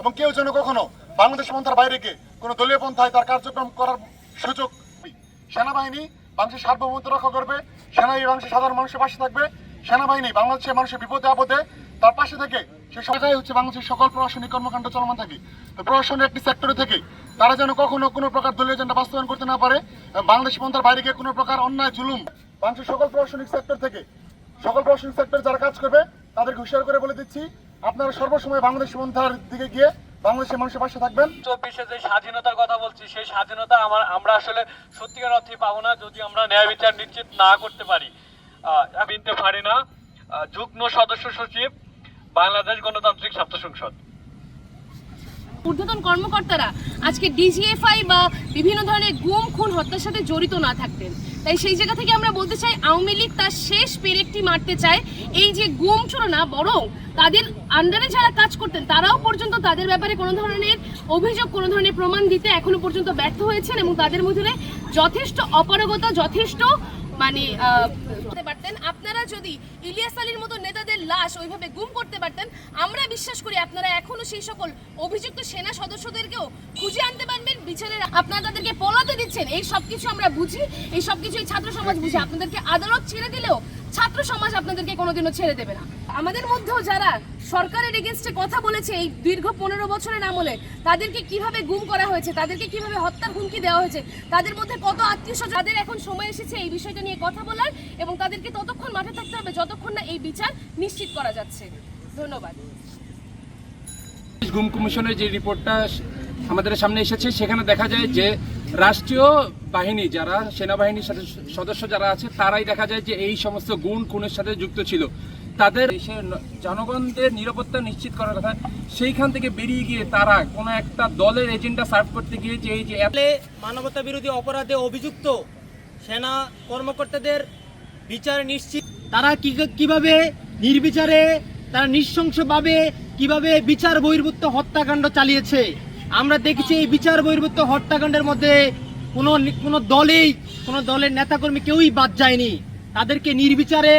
এবং কেউ যেন কখনো বাংলাদেশ পন্থার বাইরে গিয়ে কোনো দলীয় পন্থায় তার কার্যক্রম করার সুযোগ সেনাবাহিনী বাংলাদেশের সার্বভৌমত্ব রক্ষা করবে, সেনাবাহিনী বাংলাদেশের সাধারণ মানুষের পাশে থাকবে, সেনাবাহিনী বাংলাদেশের মানুষের বিপদে আপদে তার পাশে থেকে সে সবাই হচ্ছে বাংলাদেশের সকল প্রশাসনিক কর্মকাণ্ড চলমান থাকে। প্রশাসনের একটি সেক্টরে থেকে তারা যেন কখনো কোনো প্রকার দলীয় এজেন্ডা বাস্তবায়ন করতে না পারে বাংলাদেশ পন্থার বাইরে গিয়ে কোনো প্রকার অন্যায়, জুলুম বাংলাদেশের সকল প্রশাসনিক সেক্টর থেকে সকল প্রশাসনিক সেক্টর যারা কাজ করবে, তাদেরকে হুঁশিয়ার করে বলে দিচ্ছি আপনারা সর্বসময় বাংলাদেশ পন্থার দিকে গিয়ে বাংলাদেশের মানুষের পাশে থাকবেন। চব্বিশে যে স্বাধীনতার কথা বলছি সেই স্বাধীনতা আমার আমরা আসলে সত্যিকার অর্থে পাবো না যদি আমরা ন্যায় বিচার নিশ্চিত না করতে পারি। আমি পারি না। যুগ্ম সদস্য সচিব বাংলাদেশ গণতান্ত্রিক ছাত্র সংসদ। ঊর্ধ্বতন কর্মকর্তারা আজকে ডিজিএফআই বা বিভিন্ন ধরনের গুম খুন হত্যার সাথে জড়িত না থাকতেন। তাই সেই জায়গা থেকে আমরা বলতে চাই, আওয়ামী লীগ তার শেষ পেরেকটি মারতে চায়। এই যে গুম ছিল না, বরং তাদের আন্ডারে যারা কাজ করতেন, তারাও পর্যন্ত তাদের ব্যাপারে কোনো ধরনের অভিযোগ, কোনো ধরনের প্রমাণ দিতে এখনও পর্যন্ত ব্যর্থ হয়েছেন এবং তাদের মধ্যে যথেষ্ট অপারগতা, যথেষ্ট মানে পারতেন। আপনারা যদি ইলিয়াস আলীর মতো নেতাদের লাশ ওইভাবে গুম করতে পারতেন, আমরা বিশ্বাস করি আপনারা এখনও সেই সকল অভিযুক্ত সেনা সদস্যদেরকেও খুঁজে আনতে বিচারের আপনারা তাদেরকে পলাতে দিচ্ছেন, এই সব আমরা বুঝি, এই সব কিছু এই ছাত্র সমাজ বুঝি। আপনাদেরকে আদালত ছেড়ে দিলেও ছাত্র সমাজ আপনাদেরকে কোনোদিনও ছেড়ে দেবে না। আমাদের মধ্যেও যারা সরকারের এগেনস্টে কথা বলেছে এই দীর্ঘ পনেরো বছরের আমলে, তাদেরকে কীভাবে গুম করা হয়েছে, তাদেরকে কীভাবে হত্যার হুমকি দেওয়া হয়েছে, তাদের মধ্যে কত আত্মীয় তাদের এখন সময় এসেছে এই বিষয়টা নিয়ে কথা বলার এবং তাদেরকে ততক্ষণ মাঠে থাকতে হবে যতক্ষণ না এই বিচার নিশ্চিত করা যাচ্ছে। ধন্যবাদ। গুম কমিশনের যে রিপোর্টটা আমাদের সামনে এসেছে। সেখানে দেখা যায় যে রাষ্ট্রীয় বাহিনী যারা, সেনাবাহিনীর সাথে সদস্য যারা আছে, তারাই দেখা যায় যে এই সমস্ত গুণ খুনের সাথে যুক্ত ছিল। তাদের দেশের জনগণদের নিরাপত্তা নিশ্চিত করার কথা, সেইখান থেকে বেরিয়ে গিয়ে তারা কোনো একটা দলের এজেন্ডা সার্ভ করতে গিয়ে যে এই যে মানবতা বিরোধী অপরাধে অভিযুক্ত সেনা কর্মকর্তাদের বিচার নিশ্চিত তারা কি কীভাবে নির্বিচারে, তারা নৃশংসভাবে কীভাবে বিচার বহির্ভূত হত্যাকাণ্ড চালিয়েছে? আমরা দেখেছি এই বিচার বহির্ভূত হত্যাকাণ্ডের মধ্যে কোনো কোনো দলেই, কোনো দলের নেতাকর্মী কেউই বাদ যায়নি। তাদেরকে নির্বিচারে